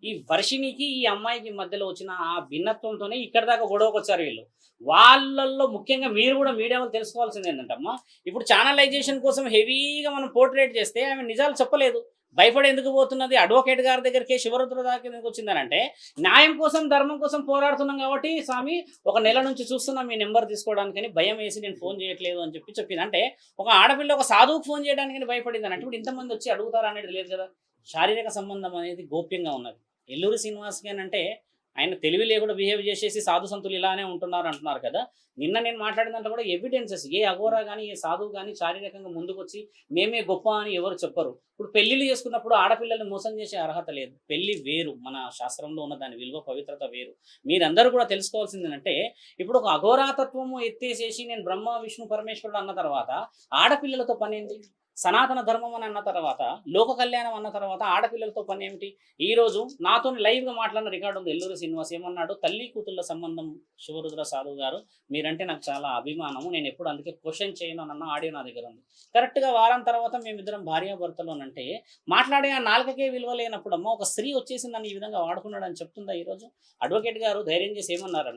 ఈ వర్షినికి ఈ అమ్మాయికి మధ్యలో వచ్చిన ఆ భిన్నత్వంతోనే ఇక్కడ దాకా గొడవకు వచ్చారు వీళ్ళు. వాళ్ళల్లో ముఖ్యంగా మీరు కూడా మీడియా వాళ్ళు తెలుసుకోవాల్సింది ఏంటంటమ్మా ఇప్పుడు ఛానలైజేషన్ కోసం హెవీగా మనం పోర్ట్రేట్ చేస్తే ఆమె నిజాలు చెప్పలేదు. భయపడి ఎందుకు పోతున్నది అడ్వకేట్ గారి దగ్గరికి శివరుద్ర దాకా ఎందుకు వచ్చిందనంటే న్యాయం కోసం ధర్మం కోసం పోరాడుతున్నాం కాబట్టి స్వామి ఒక నెల నుంచి చూస్తున్నా మీ నెంబర్ తీసుకోవడానికని భయం వేసి నేను ఫోన్ చేయట్లేదు అని చెప్పి చెప్పింది అంటే ఒక ఆడపిల్ల ఒక సాధువుకు ఫోన్ చేయడానికి భయపడింది అంటే ఇప్పుడు ఇంతమంది వచ్చి అడుగుతారా అనేది లేదు కదా. శారీరక సంబంధం అనేది గోప్యంగా ఉన్నది. ఎల్లూరి శ్రీనివాస్ అని అంటే ఆయన తెలివి లేకుండా బిహేవ్ చేసేసి సాధు సంతులు ఇలానే ఉంటున్నారు అంటున్నారు కదా. నిన్న నేను మాట్లాడినంత కూడా ఎవిడెన్సెస్ ఏ అఘోరా కానీ ఏ సాధువు కానీ శారీరకంగా ముందుకు వచ్చి మేమే గొప్ప అని ఎవరు చెప్పరు. ఇప్పుడు పెళ్ళిళ్ళు చేసుకున్నప్పుడు ఆడపిల్లల్ని మోసం చేసే అర్హత లేదు. పెళ్ళి వేరు. మన శాస్త్రంలో ఉన్న దాని విలువ పవిత్రత వేరు. మీరందరూ కూడా తెలుసుకోవాల్సింది అంటే ఇప్పుడు ఒక అఘోరాతత్వము ఎత్తేసేసి నేను బ్రహ్మ విష్ణు పరమేశ్వరుడు అన్న తర్వాత ఆడపిల్లలతో పని సనాతన ధర్మం అని అన్న తర్వాత లోక కళ్యాణం అన్న తర్వాత ఆడపిల్లలతో పని ఏమిటి? ఈ రోజు నాతో లైవ్గా మాట్లాడిన రికార్డు ఉంది. ఎల్లూరు శ్రీనివాస్ ఏమన్నాడు? తల్లి కూతుళ్ళ సంబంధం శివరుద్ర సాధువు గారు మీరంటే నాకు చాలా అభిమానము. నేను ఎప్పుడు అందుకే క్వశ్చన్ చేయను అన్న ఆడియో నా దగ్గర ఉంది. కరెక్ట్గా వారం తర్వాత మేమిద్దరం భార్యాభర్తలోనంటే మాట్లాడే ఆ నాలుకకే విలువ లేనప్పుడు అమ్మ ఒక స్త్రీ వచ్చేసి నన్ను ఈ విధంగా వాడుకున్నాడు అని చెప్తుందా ఈ రోజు? అడ్వకేట్ గారు ధైర్యం చేసి ఏమన్నారు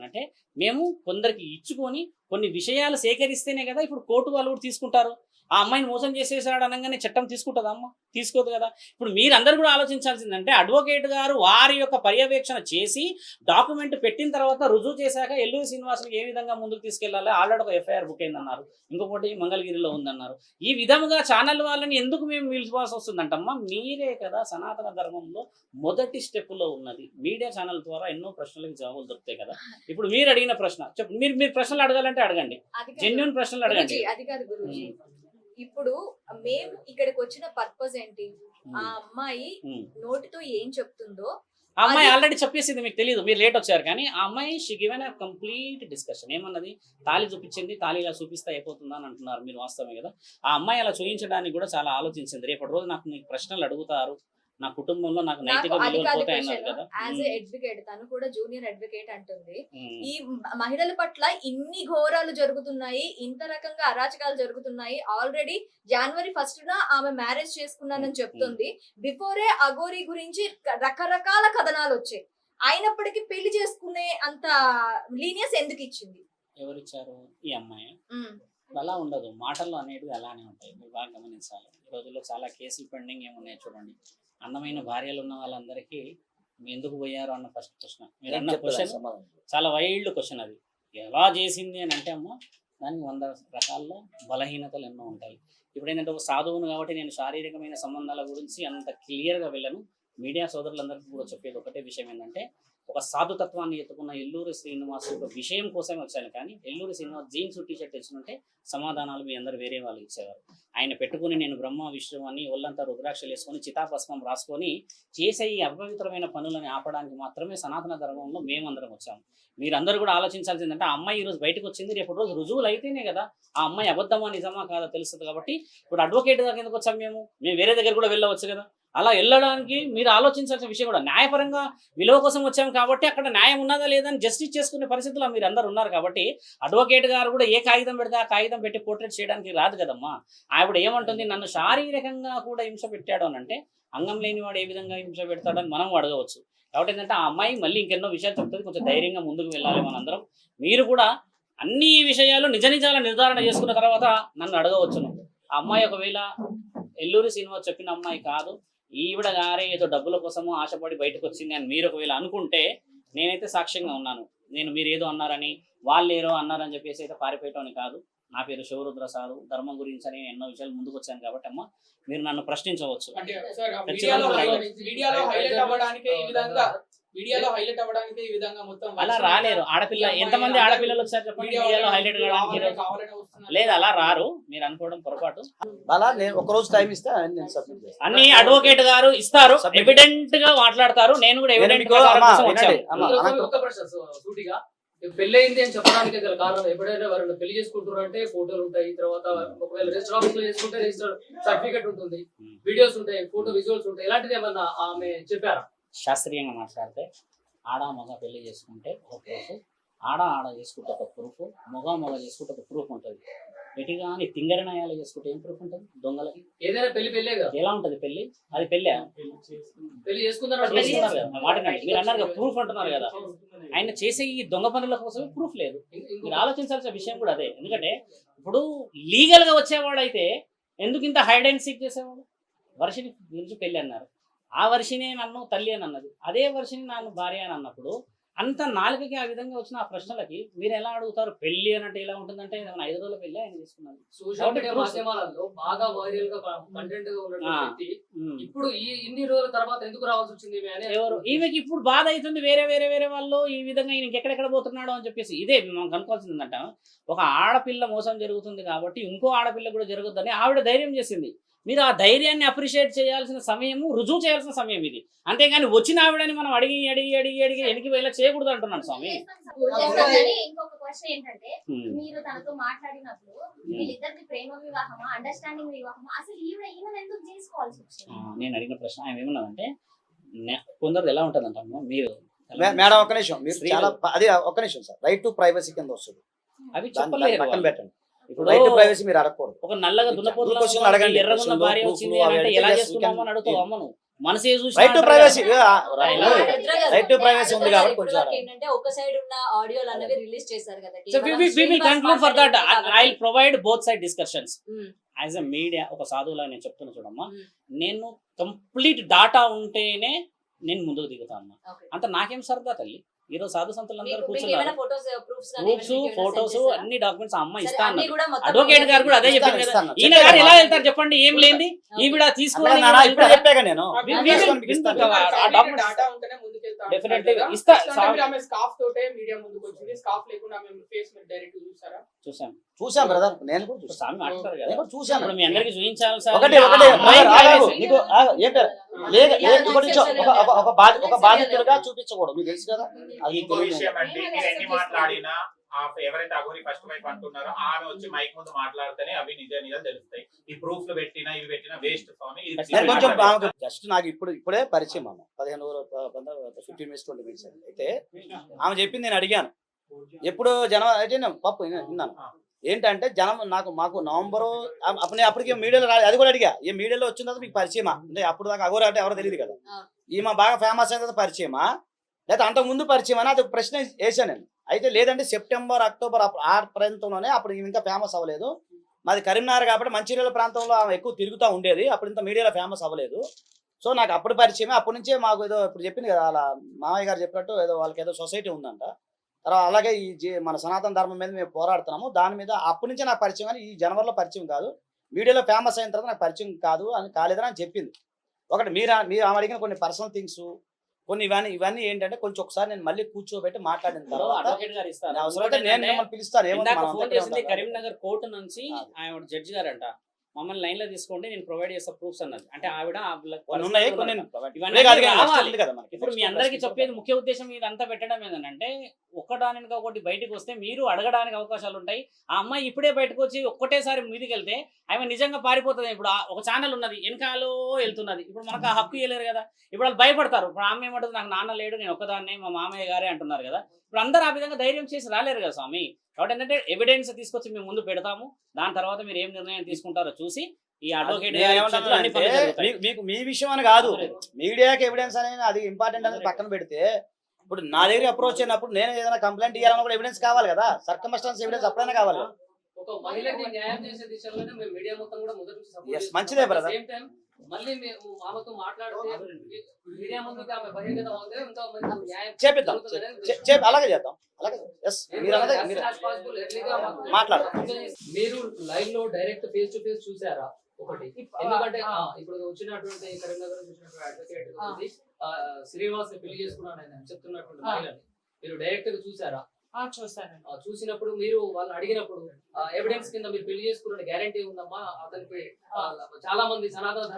మేము కొందరికి ఇచ్చుకొని కొన్ని విషయాలు సేకరిస్తేనే కదా ఇప్పుడు కోర్టు వాళ్ళు కూడా తీసుకుంటారు. ఆ అమ్మాయిని మోసం చేసేసాడు అనగానే చట్టం తీసుకుంటుందా అమ్మ? తీసుకోదు కదా. ఇప్పుడు మీరందరూ కూడా ఆలోచించాల్సిందంటే అడ్వకేట్ గారు వారి యొక్క పర్యవేక్షణ చేసి డాక్యుమెంట్ పెట్టిన తర్వాత రుజువు చేశాక ఎల్లూరి శ్రీనివాసులు ఏ విధంగా ముందుకు తీసుకెళ్ళాలి? ఆల్రెడీ ఒక ఎఫ్ఐఆర్ బుక్ అయిందన్నారు. ఇంకొకటి మంగళగిరిలో ఉందన్నారు. ఈ విధముగా ఛానల్ వాళ్ళని ఎందుకు మేము పిలుచుకోవాల్సి వస్తుందంటమ్మా? మీరే కదా సనాతన ధర్మంలో మొదటి step లో ఉన్నది. మీడియా ఛానల్ ద్వారా ఎన్నో ప్రశ్నలకు జవాబులు దొరుకుతాయి కదా. ఇప్పుడు మీరు అడిగిన ప్రశ్న చెప్పు మీరు మీరు ప్రశ్నలు అడగాలంటే అడగండి. జెన్యున్ ప్రశ్నలు అడగండి. ఇప్పుడు మేము ఇక్కడికి వచ్చిన పర్పస్ ఏంటి ఆ అమ్మాయి ఉమ్. నోటితో ఏం చెప్తుందో ఆ అమ్మాయి ఆల్రెడీ చెప్పేసింది మీకు తెలియదు మీరు లేట్ వచ్చారు కానీ ఆ అమ్మాయి షీ గివెన్ కంప్లీట్ డిస్కషన్ ఏమన్నది? తాళి చూపించింది తాళి ఇలా చూపిస్తే అయిపోతుందా అని అంటున్నారు మీరు వాస్తవమే కదా. ఆ అమ్మాయి అలా చూపించడానికి కూడా చాలా ఆలోచించింది. రేపటి రోజు నాకు మీకు ప్రశ్నలు అడుగుతారు. నా కుటుంబంలో నాకు నైతిక విలువలు కాదు యాజ్ అడ్వకేట్ తను కూడా జూనియర్ అడ్వకేట్ అంటుంది. ఈ మహిళల పట్ల ఇన్ని ఘోరాలు జరుగుతున్నాయి ఇంత రకంగా అరాచకాలు జరుగుతున్నాయి. ఆల్రెడీ జనవరి ఫస్ట్ న ఆమె మ్యారేజ్ చేసుకున్నానని చెప్తుంది. బిఫోరే అగోరి గురించి రకరకాల కథనాలు వచ్చాయి. అయినప్పటికీ పెళ్ళి చేసుకునే అంత లీనియస్ ఎందుకు ఇచ్చింది? ఎవరిచ్చారు? ఈ అమ్మాయి. అలా ఉండదు. మాటల్లో అనేటివి అలానే ఉంటాయి. మీరు బాగా గమనించాలి. ఈ రోజుల్లో చాలా కేసులు పెండింగ్ ఏమున్నాయి చూడండి. అందమైన భార్యలు ఉన్న వాళ్ళందరికీ ఎందుకు పోయారు అన్న ఫస్ట్ క్వశ్చన్ మీరు అన్న క్వశ్చన్. చాలా వైల్డ్ క్వశ్చన్ అది. ఎలా చేసింది అని అంటే అమ్మ దానికి వంద రకాల్లో బలహీనతలు ఎన్నో ఉంటాయి. ఇప్పుడు ఏంటంటే ఒక సాధువును కాబట్టి నేను శారీరకమైన సంబంధాల గురించి అంత క్లియర్గా వెళ్ళను. మీడియా సోదరులందరికీ కూడా చెప్పేది ఒకటే విషయం ఏంటంటే ఒక సాధుతత్వాన్ని ఎత్తుకున్న ఎల్లూరి శ్రీనివాస్ ఒక విషయం కోసమే వచ్చాను. కానీ Elluri Srinivas jeans T shirt shirt సమాధానాలు మీ అందరు వేరే వాళ్ళు ఇచ్చేవారు. ఆయన పెట్టుకుని నేను బ్రహ్మ విష్ణు అని ఒళ్ళంతా రుద్రాక్షలు వేసుకొని చితాభస్మం రాసుకొని చేసే ఈ అపవిత్రమైన పనులని ఆపడానికి మాత్రమే సనాతన ధర్మంలో మేమందరం వచ్చాము మీరందరూ కూడా ఆలోచించాల్సింది అంటే ఆ అమ్మాయి ఈ రోజు బయటకు వచ్చింది రేపు రోజు రుజువులు అయితేనే కదా. ఆ అమ్మాయి అబద్ధమా నిజమా కాదా తెలుస్తుంది కాబట్టి ఇప్పుడు అడ్వకేట్ దగ్గర ఎందుకు వచ్చాం మేము? మేము వేరే దగ్గర కూడా వెళ్ళవచ్చు కదా. అలా వెళ్ళడానికి మీరు ఆలోచించాల్సిన విషయం కూడా న్యాయపరంగా విలువ కోసం వచ్చాము కాబట్టి అక్కడ న్యాయం ఉన్నదా లేదా అని జస్టిస్ చేసుకునే పరిస్థితిలో మీరు అందరు ఉన్నారు కాబట్టి అడ్వకేట్ గారు కూడా ఏ కాగితం పెడితే ఆ కాగితం పెట్టి పోర్ట్రేట్ చేయడానికి రాదు కదమ్మా. ఆవిడ ఏమంటుంది? నన్ను శారీరకంగా కూడా హింస పెట్టాడు అని అంటే అంగం లేని వాడు ఏ విధంగా హింస పెడతాడని మనం అడగవచ్చు. కాబట్టి ఏంటంటే ఆ అమ్మాయి మళ్ళీ ఇంకెన్నో విషయాలు చెప్తుంది. కొంచెం ధైర్యంగా ముందుకు వెళ్ళాలి మనందరం. మీరు కూడా అన్ని విషయాలు నిజ నిజాల నిర్ధారణ చేసుకున్న తర్వాత నన్ను అడగవచ్చును. ఆ అమ్మాయి ఒకవేళ ఎల్లూరి శ్రీనివాస్ చెప్పిన అమ్మాయి కాదు. ఈవిడ గారే ఏదో డబ్బుల కోసమో ఆశపడి బయటకు వచ్చింది అని మీరు ఒకవేళ అనుకుంటే నేనైతే సాక్ష్యంగా ఉన్నాను. నేను మీరు ఏదో అన్నారని వాళ్ళు ఏదో అన్నారని చెప్పేసి అయితే పారిపోయటం అని కాదు. నా పేరు శివరుద్ర సారు. ధర్మం గురించి అని ఎన్నో విషయాలు ముందుకు వచ్చాను కాబట్టి అమ్మ మీరు నన్ను ప్రశ్నించవచ్చు. మీడియాలో. హైలైట్ అవ్వడానికే ఈ విధంగా అవ్వడానికే మొత్తం అలా రాలేరు. ఆడపిల్ల ఎంతమంది ఆడపిల్లలు వచ్చారు చెప్పండి? మీడియా మీడియాలో హైలైట్ వస్తున్నారు. లేదు అలా రారు. మీరు అనుకోవడం పొరపాటు. అలా నేను ఒక రోజు టైం ఇస్తే నేను సబ్మిట్ చేస్తాను అన్ని అడ్వకేట్ గారు ఇస్తారు. ఎవిడెంట్గా మాట్లాడతారు. నేను కూడా ఎవిడెంట్ ఒక ప్రశ్న సు- సూటిగా. పెళ్ళయింది అని చెప్పడానికి గల కారణం ఎప్పుడైనా ఎవరైనా పెళ్ళి చేసుకుంటారు అంటే ఫోటోలు ఉంటాయి తర్వాత ఒకవేళ రిజిస్టర్ ఆఫీస్లో చేసుకుంటే రిజిస్టర్ సర్టిఫికేట్ ఉంటుంది Hmm. వీడియోస్ ఉంటాయి ఫోటో విజువల్స్ ఉంటాయి. ఇలాంటిది ఏమన్నా ఆమె చెప్పారా? శాస్త్రీయంగా మాట్లాడితే ఆడ మగ పెళ్ళి చేసుకుంటే ఒక ప్రూఫ్ ఆడ ఆడ చేసుకుంటే ఒక ప్రూఫ్ మగ మగ చేసుకుంటే ఒక ప్రూఫ్ ఉంటుంది. ఎటు కానీ తింగర నయాలు చేసుకుంటే ఏం ప్రూఫ్ ఉంటుంది? దొంగలకి. ఏదైనా పెళ్ళి పెళ్ళే ఎలా ఉంటుంది పెళ్ళి? అది పెళ్ళే? పెళ్ళి చేసుకున్నారు వాటినండి మీరు అన్నారు కదా ప్రూఫ్ అంటున్నారు కదా. ఆయన చేసే ఈ దొంగ పనుల కోసం ప్రూఫ్ లేదు. మీరు ఆలోచించాల్సిన విషయం కూడా అదే. ఎందుకంటే ఇప్పుడు లీగల్గా వచ్చేవాడు అయితే ఎందుకు ఇంత హైడ్ అండ్ సీక్ చేసేవాడు? వర్షిని గురించి పెళ్ళి అన్నారు. ఆ వర్షినే నన్ను తల్లి అని అన్నది అదే వర్షిని నన్ను భార్య అని అన్నప్పుడు అంత నాలుకకి ఆ విధంగా వచ్చిన ఆ ప్రశ్నలకి మీరు ఎలా అడుగుతారు పెళ్ళి అన్నట్టు ఎలా ఉంటుందంటే ఐదు రోజుల పెళ్ళి ఆయన సోషల్ మీడియా. మాధ్యమాలలో బాగా వైరల్గా కంటెంట్గా ఉన్నటువంటి ఆ. వ్యక్తి ఉమ్. ఇప్పుడు ఈ ఇన్ని రోజుల తర్వాత ఎందుకు రావాల్సి వచ్చింది ఎవరు ఈమెకి ఇప్పుడు బాధ అవుతుంది వేరే వేరే వేరే వాళ్ళు ఈ విధంగా ఈయనకి ఎక్కడెక్కడ పోతున్నాడు అని చెప్పేసి ఇదే మనం కనుక్కోవాల్సింది ఏంటంట ఒక ఆడపిల్ల మోసం జరుగుతుంది కాబట్టి ఇంకో ఆడపిల్ల కూడా జరుగుతుందని ఆవిడ ధైర్యం చేసింది మీరు ఆ ధైర్యాన్ని అప్రిషియేట్ చేయాల్సిన సమయము రుజువు చేయాల్సిన సమయం ఇది. అంతేగాని వచ్చిన ఆవిడని మనం అడిగి అడిగి అడిగి అడిగి వెనక్కి వెళ్ళి చేయకూడదు అంటున్నాను స్వామి. చేస్తాం కానీ ఇంకొక క్వశ్చన్ ఏంటంటే ఉమ్. మీరు తనతో మాట్లాడినప్పుడు వీళ్ళిద్దరికి ప్రేమ వివాహమా అండర్స్టాండింగ్ వివాహమా? అసలు ఈవిడ ఈయన ఎందుకు చేసుకోవాల్సి ఆ, వచ్చింది నేను అడిగిన ప్రశ్న ఆయన ఏమన్నదంటే కొందరు ఎలా ఉంటుందంట మీరు మేడం ఒక్క నిమిషం. మీరు చాలా అదే ఒక్క నిమిషం సార్. రైట్ టు ప్రైవసీ కింద వస్తుంది. అవి పక్కన. పెట్టండి. ఇప్పుడు రైట్ టు ప్రైవసీ మీరు అడగకూడదు ఒక నల్లగా దున్నపోతులా అడగండి. ఎర్రగున్న భార్య వచ్చింది అంటే ఎలా అని అడుగుతావు అమ్మను మనసే చూసి right to privacy. Right to privacy ఉంది కాబట్టి కొంచెం ఏంటంటే ఒక సైడ్ ఉన్న ఆడియోలు అనేవి రిలీజ్ చేశారు కదా So we, we, we will conclude for that. I will provide both side discussions. Hmm. As a media ఒక సాధువులా నేను చెప్తున్నా చూడమ్మా Hmm. నేను కంప్లీట్ డాటా ఉంటేనే నేను ముందుకు దిగుతాను. అంత నాకేం సరదా తల్లి ఈ రోజు సాధు సంతులు అందరూ మీకు ఏమైనా కూర్చున్నారు ఫొటోస్ ప్రూఫ్స్ ఫొటోస్ అన్ని డాక్యుమెంట్స్ అమ్మ ఇస్తా అడ్వకేట్ గారు కూడా అదే చెప్పింది కదా. ఈయన గారు ఎలా. వెళ్తారు చెప్పండి? ఏం లేంది ఈవిడ తీసుకుని అలా నాన్న ఇప్పుడు చెప్పాక నేను. ఇస్తా. చూసాం బ్రదర్ కూడా చూసాను చూసాను మీ అందరికి చూపించాలి సార్. ఒకటి ఒకటి. నీకు ఏం పేరు? లేదు. ఒక చూపించకూడదు. మీకు తెలుసు కదా? అది ఇంకో ఎవరైతే అఘోరి ఫస్ట్ వైఫ్ అంటున్నారో ఆమె వచ్చి మైక్ ముందు మాట్లాడితేనే అవి నిజ నిజాలు తెలుస్తాయి. ఈ ప్రూఫ్లు పెట్టినా ఇవి పెట్టినా వేస్ట్ స్వామి. జస్ట్ నాకు ఇప్పుడు ఇప్పుడే పరిచయం అమ్మ పదిహేను ఫిఫ్టీన్ మినిట్స్ ట్వంటీ మినిట్స్ అయితే ఆమె చెప్పింది నేను అడిగాను. ఎప్పుడు జనవరి అయితే నేను పప్పు విన్నా- విన్నాను ఏంటంటే జనం నాకు మాకు నవంబరు అప్పుడు అప్పటికి మీడియాలో రాలేదు అది కూడా అడిగా. ఈ మీడియాలో వచ్చిన తర్వాత మీకు పరిచయమా? అంటే అప్పుడు దాకా అగోరా అంటే ఎవరో తెలియదు కదా. ఈమె బాగా ఫేమస్ అయిన తర్వాత పరిచయమా? లేదా అంతకు ముందు పరిచయం అని అది ఒక ప్రశ్న వేసాను నేను. అయితే లేదంటే సెప్టెంబర్ అక్టోబర్ అప్పుడు ఆ ప్రాంతంలోనే అప్పుడు ఇంకా ఫేమస్ అవ్వలేదు. మాది కరీంనగర్ కాబట్టి మంచిర్యాల ప్రాంతంలో ఆమె ఎక్కువ తిరుగుతూ ఉండేది. అప్పుడు ఇంత మీడియాలో ఫేమస్ అవ్వలేదు. సో నాకు అప్పుడు పరిచయమే. అప్పటి నుంచే మాకు ఏదో ఇప్పుడు చెప్పింది కదా అలా మామయ్య గారు చెప్పినట్టు ఏదో వాళ్ళకి ఏదో సొసైటీ ఉందంట. తర్వాత అలాగే ఈ మన సనాతన ధర్మం మీద మేము పోరాడుతున్నాము. దాని మీద అప్పటి నుంచే నాకు పరిచయం కానీ ఈ జనవరిలో పరిచయం కాదు. మీడియాలో ఫేమస్ అయిన తర్వాత నాకు పరిచయం కాదు అని కాలేదని అని చెప్పింది ఒకటి మీరు మీరు ఆమె అడిగిన కొన్ని పర్సనల్ థింగ్స్ కొన్ని ఇవన్నీ ఇవన్నీ ఏంటంటే కొంచెం ఒకసారి నేను మళ్ళీ కూర్చోబెట్టి మాటిన తర్వాత నేను మిమ్మల్ని పిలుస్తాను. కరీంనగర్ కోర్టు నుంచి. ఆయన జడ్జి గారంట మమ్మల్ని లైన్లో తీసుకోండి నేను ప్రొవైడ్ చేస్తా ప్రూఫ్స్ అన్నది. అంటే ఆవిడ. ఇప్పుడు మీ అందరికి చెప్పేది ముఖ్య ఉద్దేశం ఇదంతా పెట్టడం ఏంటంటే ఒకదానికి ఒకటి బయటకు వస్తే మీరు అడగడానికి అవకాశాలు ఉంటాయి. ఆ అమ్మాయి ఇప్పుడే బయటకు వచ్చి ఒక్కటేసారి మీదికి వెళ్తే ఆమె నిజంగా పారిపోతుంది. ఇప్పుడు ఒక ఛానల్ ఉన్నది వెనకాలో వెళ్తున్నది. ఇప్పుడు మనకు ఆ హక్కు ఇవ్వలేరు కదా. ఇప్పుడు వాళ్ళు భయపడతారు. ఇప్పుడు ఆమె ఏమంటుంది నాకు నాన్న లేడు నేను ఒక్కదాన్నే మా మామయ్య గారే అంటున్నారు కదా. ఇప్పుడు అందరూ ఆ విధంగా ధైర్యం చేసి రాలేరు కదా స్వామి. కాబట్టి ఏంటంటే ఎవిడెన్స్ తీసుకొచ్చి మేము ముందు పెడతాము. దాని తర్వాత మీరు ఏం నిర్ణయం తీసుకుంటారో చూసి ఈ అడ్వకేట్ మీకు మీ విషయం అని కాదు. మీడియాకి ఎవిడెన్స్ అనేది అది ఇంపార్టెంట్ అనేది పక్కన పెడితే ఇప్పుడు నా దగ్గర అప్రోచ్ అయినప్పుడు నేను ఏదైనా కంప్లైంట్ ఇవ్వాలన్నా కూడా ఎవిడెన్స్ కావాలి కదా. సర్కమస్టాన్స్ ఎవిడెన్స్ అప్పుడైనా కావాలి కదా. ఒక మహిళకి న్యాయం చేసే దిశలోనే మేము మీడియా మొత్తం కూడా మొదటి నుంచి support Yes, చేస్తున్నాం. మంచిదే At మళ్ళీ మేము ఆమెతో మాట్లాడితే మీడియా ముందుకు ఆమె బహిర్గతం అవుతే ఎంతో మంది న్యాయం చేపిద్దాం జరుగుతుందనేది చే- చే- అలాగే చేద్దాం. అలాగే ఎస్ మేము మీరు అన్నది as మీరు soon as possible early గా మాకు- మాట్లాడదాం. మీరు లైవ్లో డైరెక్ట్ ఫేస్ టు ఫేస్ చూసారా? ఒకటి. ఎందుకంటే ఆ, ఇప్పుడు వచ్చినటువంటి కరీంనగర్ వచ్చినటువంటి అడ్వకేట్ శ్రీనివాస్ని పెళ్ళి చేసుకున్నాను ఆయన చెప్తున్నటువంటి మీరు డైరెక్ట్గా చూసారా? చూసానండి ఆ, చూసినప్పుడు మీరు వాళ్ళని అడిగినప్పుడు ఎవిడెన్స్ కింద మీరు పెళ్ళి చేసుకున్న గ్యారంటీ ఉందమ్మా అతనికి చాలా మంది సనాతన.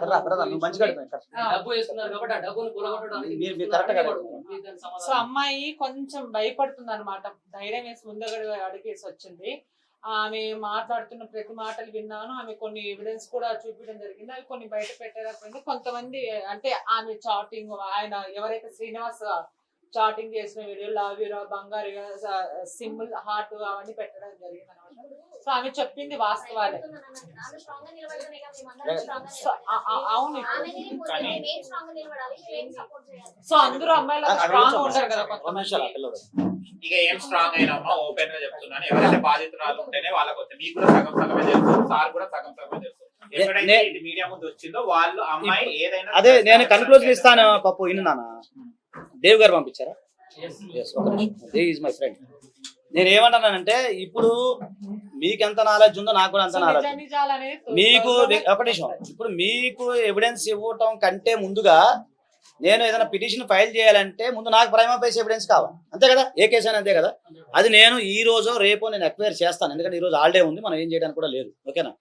డబ్బు వేస్తున్నారు కాబట్టి ఆ డబ్బును కొలగొట్టడానికి సో అమ్మాయి కొంచెం భయపడుతుంది అనమాట ధైర్యం వేసి ముందగడ అడిగేసి వచ్చింది. ఆమె మాట్లాడుతున్న ప్రతి మాటలు విన్నాను. ఆమె కొన్ని ఎవిడెన్స్ కూడా చూపించడం జరిగింది. అవి కొన్ని బయట పెట్టలేకపోయింది కొంతమంది అంటే ఆమె చాటింగ్ ఆయన ఎవరైతే శ్రీనివాస్ చాటింగ్ చేసిన వీడియోలు లావీరా బంగారు సింబల్ హార్ట్ అవన్నీ పెట్టడం జరిగింది అనమాట. సో ఆమె చెప్పింది వాస్తవాలే. అవును సో అందరూ అమ్మాయిలు స్ట్రాంగ్ ఉంటారు కదా. ఇక ఏం స్ట్రాంగ్ అయినామా ఓపెన్గా చెప్తున్నాను. ఎవరైతే బాధితురాలు ఉంటేనే వాళ్ళకి వస్తుంది మీకు కూడా సగం సగమే తెలుసు సార్ కూడా సగం సగమే తెలుసు. ఎప్పుడైతే నే- ఇది మీడియా ముందు వచ్చిందో వాళ్ళు అమ్మాయి ఏదైనా అదే నేను కన్క్లూజన్ ఇస్తాను పప్పు. విన్నానా దేవ్ గారు పంపించారా? ఈజ్ మై ఫ్రెండ్ నేను ఏమంటున్నానంటే ఇప్పుడు మీకు ఎంత నాలెడ్జ్ ఉందో నాకు కూడా అంత నాలెడ్జ్ మీకు ఒక నిమిషం. ఇప్పుడు మీకు ఎవిడెన్స్ ఇవ్వటం కంటే ముందుగా నేను ఏదైనా పిటిషన్ ఫైల్ చేయాలంటే ముందు నాకు ప్రైమా ఫేస్ ఎవిడెన్స్ కావాలి. అంతే కదా? ఏ కేసు అయినా అంతే కదా? అది నేను ఈ రోజు రేపు నేను ఎక్వైర్ చేస్తాను. ఎందుకంటే ఈ రోజు హాలిడే ఉంది మనం ఏం చేయడానికి కూడా లేదు. ఓకేనా